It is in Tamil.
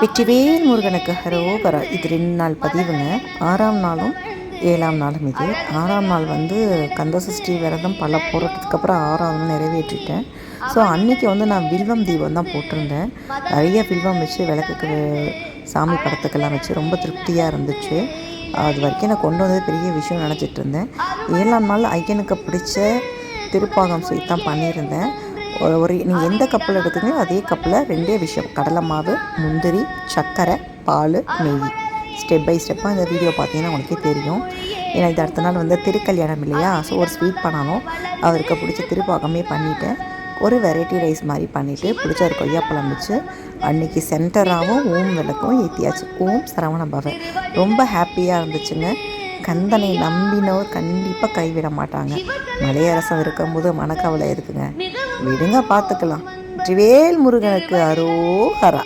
வெற்றிவேல் முருகனுக்கு ஹரோபர இது ரெண்டு நாள் பதிவுங்க. ஆறாம் நாளும் ஏழாம் நாளும் இது. ஆறாம் நாள் வந்து கந்தசஷ்டி விரதம் பல போராட்டத்துக்கு அப்புறம் ஆறாவது நாள் நிறைவேற்றிட்டேன். ஸோ அன்றைக்கி வந்து நான் வில்வம் தீபம் தான் போட்டிருந்தேன். நிறைய வில்வம் வச்சு விளக்குக்கு சாமி படத்துக்கெல்லாம் வச்சு ரொம்ப திருப்தியாக இருந்துச்சு. அது வரைக்கும் நான் கொண்டு வந்தது பெரிய விஷயம் நினச்சிட்டு இருந்தேன். ஏழாம் நாள் ஐயனுக்கு பிடிச்ச திருப்பாகம் ஸ்வீட் தான் பண்ணியிருந்தேன். ஒரு நீங்கள் எந்த கப்பில் எடுத்துங்களோ அதே கப்பில் ரெண்டே விஷயம். கடலை மாவு முந்திரி சர்க்கரை பால் நெய். ஸ்டெப் பை ஸ்டெப்பாக இந்த வீடியோ பார்த்தீங்கன்னா உங்களுக்கே தெரியும். ஏன்னா இது அடுத்த நாள் வந்து திருக்கல்யாணம் இல்லையா? ஸோ ஒரு ஸ்வீட் பண்ணணும் அவருக்கு பிடிச்ச திருப்பாகமே பண்ணிவிட்டேன் ஒரு வெரைட்டி ரைஸ் மாதிரி பண்ணிவிட்டு பிடிச்ச ஒரு கொய்யாப்பழம் வச்சு அன்றைக்கி சென்டராகவும் ஓம் விளக்கும் ஏற்றியாச்சு ஓம் சரவண பவன் ரொம்ப ஹாப்பியாக இருந்துச்சுங்க. கந்தனை நம்பினவர் கண்டிப்பாக கைவிட மாட்டாங்க. மலையரசம் இருக்கும்போது மனக்கவலை இருக்குங்க. விடுங்க பார்த்துக்கலாம். வெற்றிவேல் முருகனுக்கு அரோஹரா